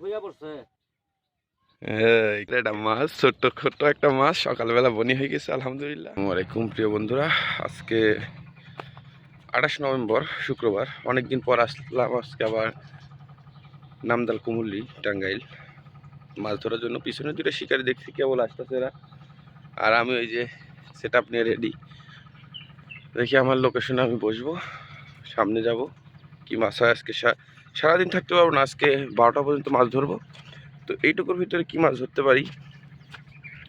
পড়ছে। মাছ একটা মাছ। সকালবেলা বনি হয়ে গেছে, আলহামদুলিল্লাহ। প্রিয় বন্ধুরা। আজকে আঠাশ নভেম্বর, শুক্রবার। অনেকদিন পর আসলাম আজকে আবার নামদাল কুমুল্লি টাঙ্গাইল। মাছ ধরার জন্য পিছনে দুটো শিকারি দেখছি, কেবল আসতেছে এরা। আর আমি ওই যে সেট আপ নিয়ে রেডি দেখি আমার লোকেশনে আমি বসবো, সামনে যাব। কি মাছ হয় আজকে? সারাদিন থাকতে পারব না, আজকে বারোটা পর্যন্ত মাছ ধরবো। তো এইটুকুর ভিতরে কি মাছ ধরতে পারি,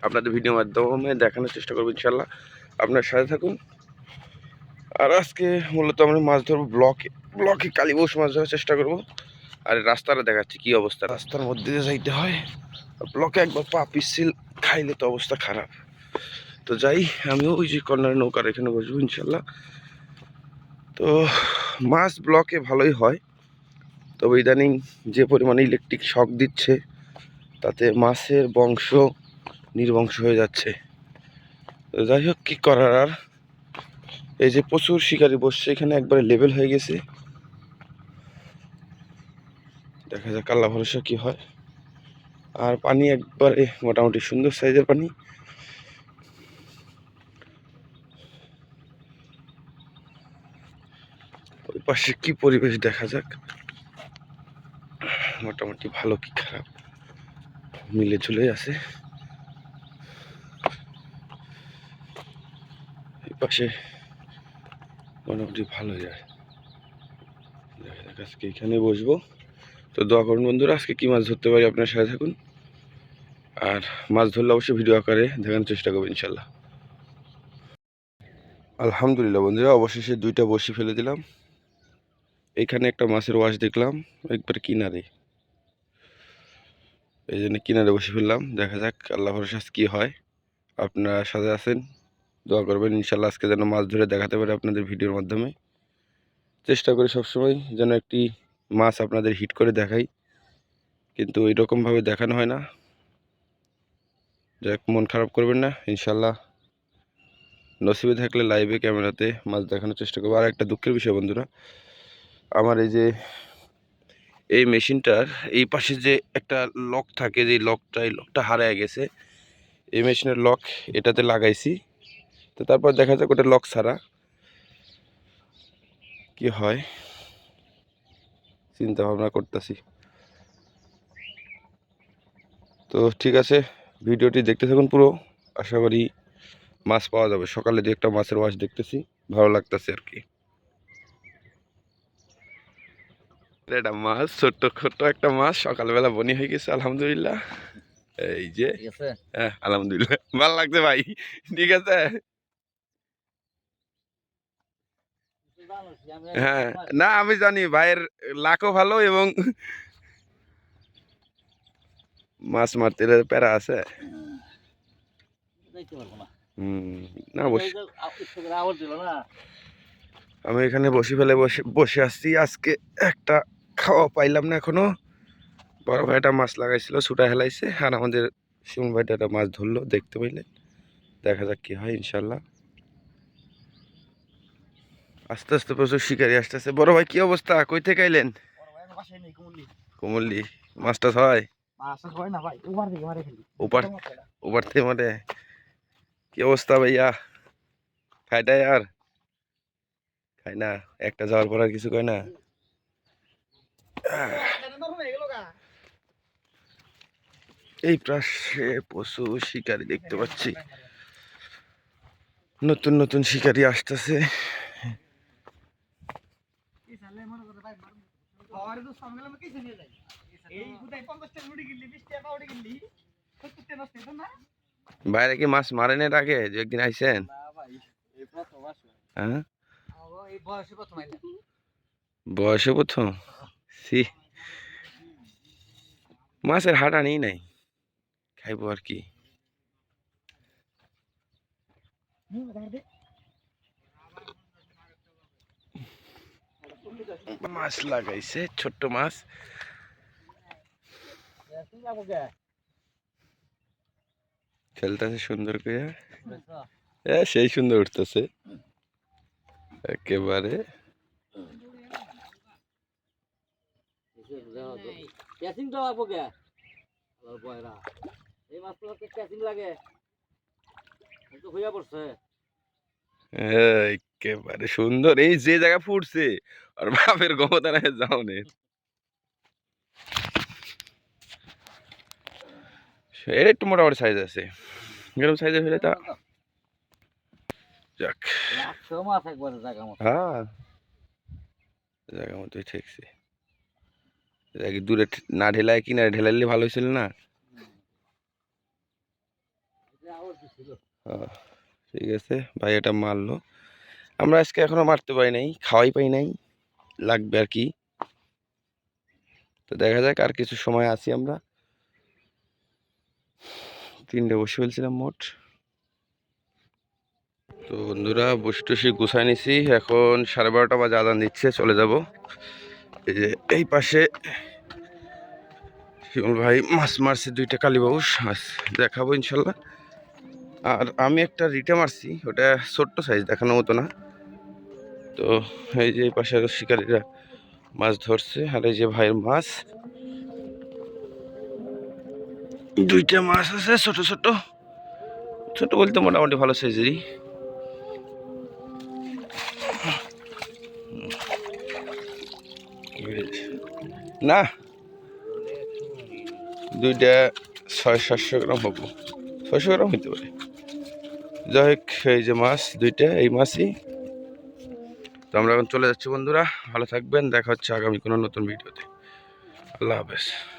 আপনাদের ভিডিও মাধ্যমে দেখানোর চেষ্টা করব ইনশাল্লাহ আপনার সাথে থাকুন। আর আজকে মূলত আমরা মাছ ধরবো ব্লকে ব্লকে কালীবস মাছ ধরার চেষ্টা করব। আর রাস্তাটা দেখাচ্ছি কি অবস্থা। রাস্তার মধ্যে দিয়ে যাইতে হয় ব্লকে একবার পা পিছিল খাইলে তো অবস্থা খারাপ। তো যাই, আমিও ওই যে কর্নার নৌকার এখানে বসবো ইনশাল্লাহ তো মাছ ব্লকে ভালোই হয়। তবে ইদানিং যে পরিমাণে ইলেকট্রিক শক দিচ্ছে, তাতে মাছের বংশ নির্বংশ হয়ে যাচ্ছে। যাই হোক, কী করার আর? এই যে প্রচুর শিকারি বসছে, এখানে একবারে লেভেল হয়ে গেছে। দেখা যাক আল্লাহ ভরসা কী হয়। আর পানি একবারে মোটামুটি সুন্দর সাইজের পানি। ওই পাশে কী পরিবেশ দেখা যাক। মোটামুটি ভালো কি খারাপ? মিলে ঝুলে আছে। পাশে মোটামুটি ভালো যায় আজকে এখানে বসবো। তো দোয়া করুন বন্ধুরা, আজকে কি মাছ ধরতে পারি আপনার সাথে থাকুন। আর মাছ ধরলে অবশ্যই ভিডিও আকারে দেখানোর চেষ্টা করব, ইনশাল্লাহ। আলহামদুলিল্লাহ বন্ধুরা, অবশেষে দুইটা বসি ফেলে দিলাম। এখানে একটা মাছের ওয়াশ দেখলাম, একবার কিনারে। এই জন্য কিনারে বসে ফেললাম দেখা যাক আল্লাহ ভরসা কী হয়। আপনারা সাথে আছেন, দোয়া করবেন। ইনশাল্লাহ আজকে যেন মাছ ধরে দেখাতে পারে আপনাদের ভিডিওর মাধ্যমে। চেষ্টা করি সবসময় যেন একটি মাছ আপনাদের হিট করে দেখাই। কিন্তু এরকমভাবে দেখানো হয় না। যাক, মন খারাপ করবেন না। ইনশাল্লাহ নসিবে থাকলে লাইভে ক্যামেরাতে মাছ দেখানোর চেষ্টা করব। আর একটা দুঃখের বিষয় বন্ধুরা, আমার এই যে এই মেশিনটার এই পাশে যে একটা লক থাকে, যে লকটা, এই লকটা হারায় গেছে। এই মেশিনের লক এটাতে লাগাইছি। তো তারপর দেখা যাক ওটা লক ছাড়া কি হয়। চিন্তা ভাবনা করতেছি। তো ঠিক আছে, ভিডিওটি দেখতে থাকুন পুরো। আশা করি মাছ পাওয়া যাবে। সকালে দু একটা মাছের ওয়াশ দেখতেছি। ভালো লাগতেছে আর কি। এটা মাছ ছোট্ট ছোট্ট একটা মাছ সকালবেলা বনি হয়ে গেছে আলহামদুলিল্লাহ। এই যে হ্যাঁ আলহামদুলিল্লাহ। ভালো লাগছে ভাই ঠিক আছে? হ্যাঁ না আমি জানি ভাইয়ের লাখও ভালো এবং মাছ মারতে প্যারা আছে। না। বসে আমি এখানে বসে ফেলে বসে বসে আসছি। আজকে একটা খাওয়া পাইলাম না এখনও। বড় ভাইটা মাছ লাগাইছিল ছুটা হেলাইছে আর আমাদের শিমুল ভাইটা একটা মাছ ধরলো দেখতে পাইলে দেখা যাক কি হয় ইনশাল্লাহ। আস্তে আস্তে প্রচুর শিকারি আসতেছে। বড় ভাই কি অবস্থা? কই থেকে আইলেন? কুমল্লি। মাছ টাছ হয়? থেকে মানে কি অবস্থা ভাইয়া? আর? খাই না? একটা যাওয়ার পর আর কিছু কয় না? এই পাশে পশু শিকারি দেখতে পাচ্ছি। নতুন নতুন শিকারি আসতেছে। বাইরে কি মাছ মারেন এর আগে? যে একদিন আইসেন হ্যাঁ? বয়সে প্রথম। সি। মাছের হাট আনি নাই। খাইবো আর কি। মাছ লাগাইছে, ছোট্ট মাছ। খেলতেছে সুন্দর করে। এ, সেই সুন্দর উঠতেছে। একেবারে ক্যাচিংটা লাগবো কে? আল্লাহর বয়রা। এই মাছগুলো ক্যাচিং লাগে। তো হইয়া পড়ছে। একেবারে সুন্দর এই যে জায়গা ফুটছে আর বাপের ক্ষমতা না যাও নে? এর একটু মোটামুটি সাইজ আছে। এরকম সাইজে হলে তা যাক। একশো মাছ একবারে জায়গা মতো। হ্যাঁ জায়গা মতোই ঠেকছে। দূরে না ঢেলায় কিনারে ঢেলাইলে ভালো হয়েছিল না? কি ঠিক আছে, ভাই এটা মারলো। আমরা আজকে এখনও মারতে পারি নাই, খাওয়াই পাই নাই, লাগবে আর কি। তো দেখা যাক আর কিছু সময় আছি আমরা। তিনটে বসে ফেলছিলাম মোট। তো বন্ধুরা, বসে টসে গুছাই নিছি। এখন সাড়ে বারোটা বাজে আদান দিচ্ছে, চলে যাব। এই পাশে শিমুল ভাই মাছ মারছে, দুইটা কালীবাউস মাছ দেখাবো ইনশাল্লাহ। আর আমি একটা রিটা মারছি, ওটা ছোট্ট সাইজ দেখানোর মতো না। তো এই যে এই পাশে শিকারীরা মাছ ধরছে, আর এই যে ভাইয়ের মাছ। দুইটা মাছ আছে, ছোট ছোট। ছোট বলতে মোটামুটি ভালো সাইজেরই না। দুইটা ছয় সাতশো গ্রাম হব। ছয়শো গ্রাম হইতে পারে। যাই হোক, এই যে মাছ, দুইটা, এই মাছই। তো আমরা এখন চলে যাচ্ছি বন্ধুরা। ভালো থাকবেন, দেখা হচ্ছে আগামী কোনো নতুন ভিডিওতে। আল্লাহ হাফেজ।